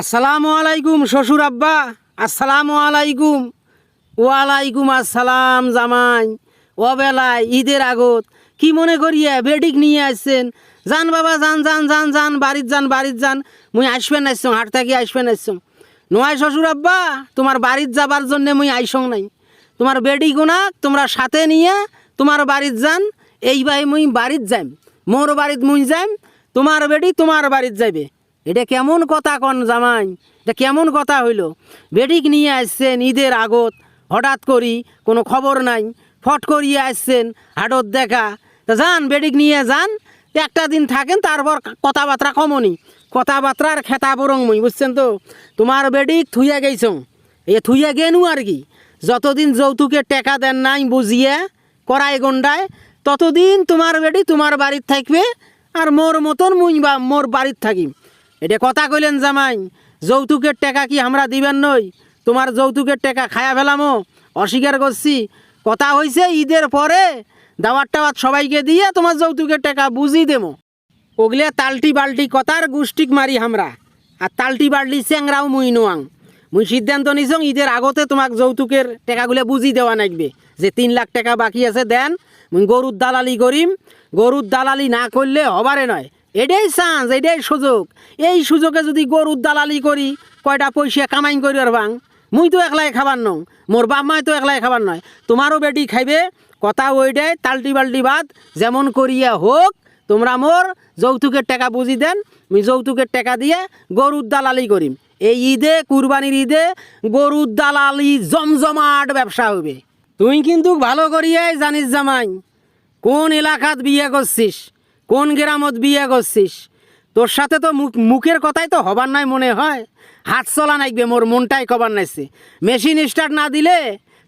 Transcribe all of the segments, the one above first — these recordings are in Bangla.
আসসালামু আলাইকুম, শ্বশুর আব্বা। আসসালামু আলাইকুম। ওয়ালাইকুম আসসালাম জামাই। ও বেলায় ঈদের আগত। কি মনে করিয়া বেডিক নিয়ে আসছেন? যান বাবা, যান যান যান যান, বাড়িত যান বাড়িত যান। মুই আসবেন আসছো হাট থাকি আসবেন আসছো নয় শ্বশুর আব্বা, তোমার বাড়িত যাবার জন্যে মুই আইসং নাই। তোমার বেডি গুণাক তোমরা সাথে নিয়ে তোমার বাড়িত যান। এই ভাই মুই বাড়িত যাইম। মোর বাড়িত মুই যাইম। তোমার বেডি তোমার বাড়িত যাইবে। এটা কেমন কথা কন জামাই? এটা কেমন কথা হইল? বেডিক নিয়ে আসছেন ঈদের আগত, হঠাৎ করি কোনো খবর নাই, ফট করিয়ে আসছেন হাটত দেখা। তা যান বেডিক নিয়ে যান, একটা দিন থাকেন, তারপর কথাবার্তা কমনি। কথাবার্তার খেতা বরং মুই বুঝছেন তো? তোমার বেডিক থুইয়া গেছ এ থুইয়া গেনু আর কি? যতদিন যৌতুকে টাকা দেন নাই বুঝিয়ে করাই গন্ডায়, ততদিন তোমার বেডি তোমার বাড়ির থাকবে, আর মোর মতন মুই বা মোর বাড়ির থাকিম। এটা কথা কইলেন জামাই, যৌতুকের টাকা কি আমরা দিবেন নই? তোমার যৌতুকের টাকা খায়া ফেলামো, অস্বীকার করছি। কথা হইছে ঈদের পরে দাওয়াত টাওয়াত সবাইকে দিয়ে তোমার যৌতুকের টাকা বুঝি দেবো ওগলে তালটি বাল্টি কথার গুষ্টিক মারি আমরা আর তালটি বাল্টি চেংরাও মুই নোয়াং। মুই সিদ্ধান্ত নিছং ঈদের আগতে তোমাক যৌতুকের টাকাগুলো বুঝি দেওয়া নাকবে যে তিন লাখ টাকা বাকি আছে দেন গরুর দালালি করিম। গরুর দালালি না করলে হবারে নয়। এটাই চান্স এটাই সুযোগ। এই সুযোগে যদি গরুর দালালি করি, কয়টা পয়সা কামাই করি আর বাং? মুই তো একলাই খাবার নং, মোর বাপ মাই তো একলাই খাবার নয়। তোমারও বেটি খাইবে, কথা ওইটাই, তালটি বাল্টি বাদ, যেমন করিয়া হোক, তোমরা মোর যৌতুকের টাকা বুঝি দেন আমি যৌতুকের টাকা দিয়ে গরুর দালালি করিম। এই ঈদে, কুরবানির ঈদে গরুর দালালি জমজমাট ব্যবসা হবে তুই কিন্তু ভালো করিয়াই জানিস জামাই, কোন এলাকাত বিয়ে করছিস? কোন গ্রামত বিয়ে করছিস? তোর সাথে তো মুখ মুখের কথাই তো হবার নাই মনে হয়। হাত চলা নাইবে মোর মনটাই কবার নাইছে। মেশিন স্টার্ট না দিলে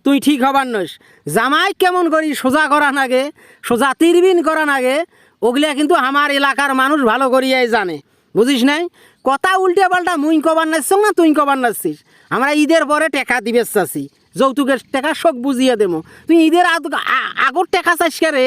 তুই ঠিক হবার নইস। জামাই কেমন করি সোজা করা নাগে সোজা তিরবিন করা নাগে ওগুলা কিন্তু আমার এলাকার মানুষ ভালো করিয়াই জানে। বুঝিস নাই? কথা উল্টে পাল্টা মুই কবার নাচছ না তুই কবার নাচছিস আমরা ঈদের পরে টেকা দিবে চাচ্ছি যৌতুকের টেকা শোক বুঝিয়ে দেবো তুই ঈদের আগর টাকা চাইস রে?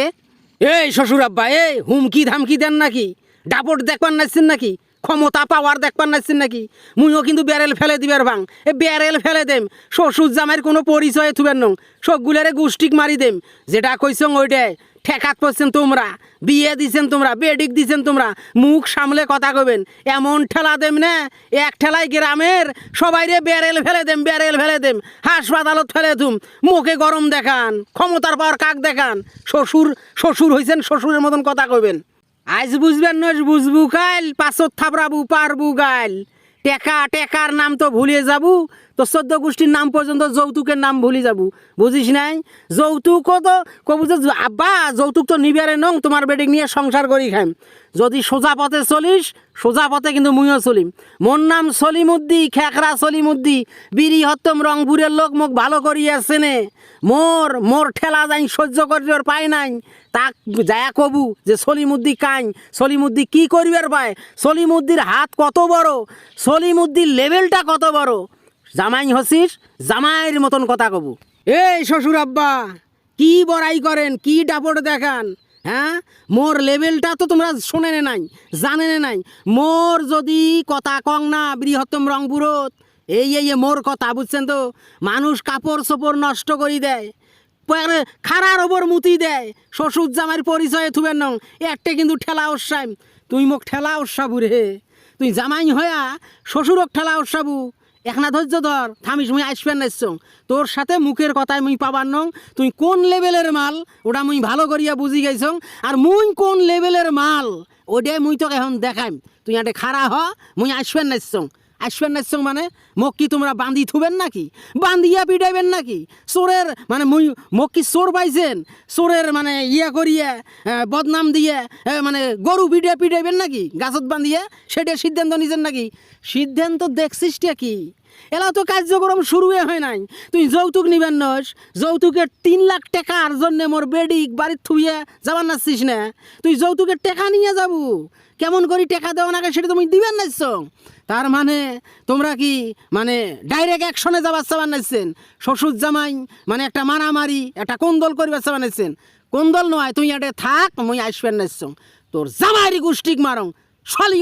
এই শ্বশুর আব্বা এই হুমকি ধামকি দেন নাকি? ডাপট দেখবার নাচছেন নাকি? ক্ষমতা পাওয়ার দেখবার নাচছেন নাকি? মুইও কিন্তু ব্যারেল ফেলে দিবার ভাং এ ব্যারেল ফেলে দেম। শ্বশুর জামাইয়ের কোনো পরিচয় থুবেন নং। সবগুলারে গুষ্টিক মারি দেম। যেটা কইছং ওইটাই। ঠেকাত পড়ছেন তোমরা। বিয়ে দিছেন তোমরা। বেডিক দিছেন তোমরা। মুখ সামলে কথা কবেন এমন ঠেলা দেম না? এক ঠেলাই গ্রামের সবাই রে ব্যারেল ফেলে দেম ব্যারেল ফেলে দেম। হাসপাতালত ফেলে তুম মুখে গরম দেখান। ক্ষমতার পাওয়ার কাক দেখান। শ্বশুর শ্বশুর হইছেন শ্বশুরের মতন কথা কবেন আজ বুঝবেন নজ বুঝবু কাল পাঁচত থাবড়াবু পারবু গাইল টেকা, টেকার নাম তো ভুলিয়ে যাবু। তো চোদ্দ গোষ্ঠীর নাম পর্যন্ত যৌতুকের নাম ভুলি যাবু। বুঝিস নাই? যৌতুকও তো কবু যে, আব্বা, যৌতুক তো নিবারে নং তোমার বেডিক নিয়ে সংসার করি খাইম যদি সোজা পথে চলিস, সোজা পথে কিন্তু মুইও চলিম। মোর নাম সলিমুদ্দি খেকরা সলিমুদ্দি বিড়ি হত্তম রংপুরের লোক মোক ভালো করিয়াছে নে? মোর মোর ঠেলা যাই সহ্য করিবার পাই নাই। তাক যায়া কবু যে সলিমুদ্দি কাইন সলিমুদ্দি কি করিবার পায়? সলিমুদ্দির হাত কত বড়? সলিমুদ্দির লেভেলটা কত বড়? জামাই হসিস, জামাইয়ের মতন কথা কবু। এই শ্বশুর আব্বা, কি বড়াই করেন, কি ডাপট দেখান হ্যাঁ? মোর লেভেলটা তো তোমরা শোনে নাই, জানে নাই। মোর যদি কথা কং না, বৃহত্তম রংপুরত এই এই মোর কথা, বুঝছেন তো? মানুষ কাপড় চোপড় নষ্ট করি দেয় খারার ওপর মুতি দেয়। শ্বশুর জামাইয়ের পরিচয়ে থুবেন নং একটা কিন্তু ঠেলা ওসাইম তুই মোক ঠেলা ওসাবু রে। তুই জামাই হয়া, শ্বশুরক ঠেলা ওসাবু একনা ধৈর্য ধর, থামিস, মুই আসবেন নাইছ তোর সাথে মুখের কথায় মুই পাবার নং, তুই কোন লেভেলের মাল, ওটা মুই ভালো করিয়া বুঝি গেছ আর মুই কোন লেভেলের মাল ওটাই মুই তোকে এখন দেখাইম। তুই এটা খারা হ, মুই আসবেন নাইছ আসবেন নাইছ মানে মোক কি তোমরা বান্ধি থুবেন নাকি? বান্ধিয়া পিটাইবেন নাকি? চোরের মানে মুই মোক কি পাইছেন চোরের মানে ইয়া করিয়া বদনাম দিয়ে মানে গরু পিটিয়া পিটাইবেন নাকি? গাছত বান্ধিয়া সেটা সিদ্ধান্ত নিছেন নাকি? সিদ্ধান্ত দেখছিসটা কি? এলা তো কার্যক্রম শুরুই হয় নাই। তুই যৌতুক নিবেন নস, যৌতুকের তিন লাখ টাকার জন্যে মোর বেডিক বাড়ির থুইয়া যাবার নাচ্ছিস না। তুই যৌতুকের টাকা নিয়ে যাবু। কেমন করি টাকা দেওয়া নাকি সেটা তুমি দিবেন নাইছ তার মানে তোমরা কি মানে ডাইরেক্ট অ্যাকশনে যাবার চাবার নাইছেন শ্বশুর জামাই মানে একটা মারামারি, একটা কোন্দল করিবার চাবার নাইছেন কোন্দল নয়, তুই এটা থাক, মুই আসবেন নাইছ তোর জামাইরি গোষ্ঠীক মারং সলি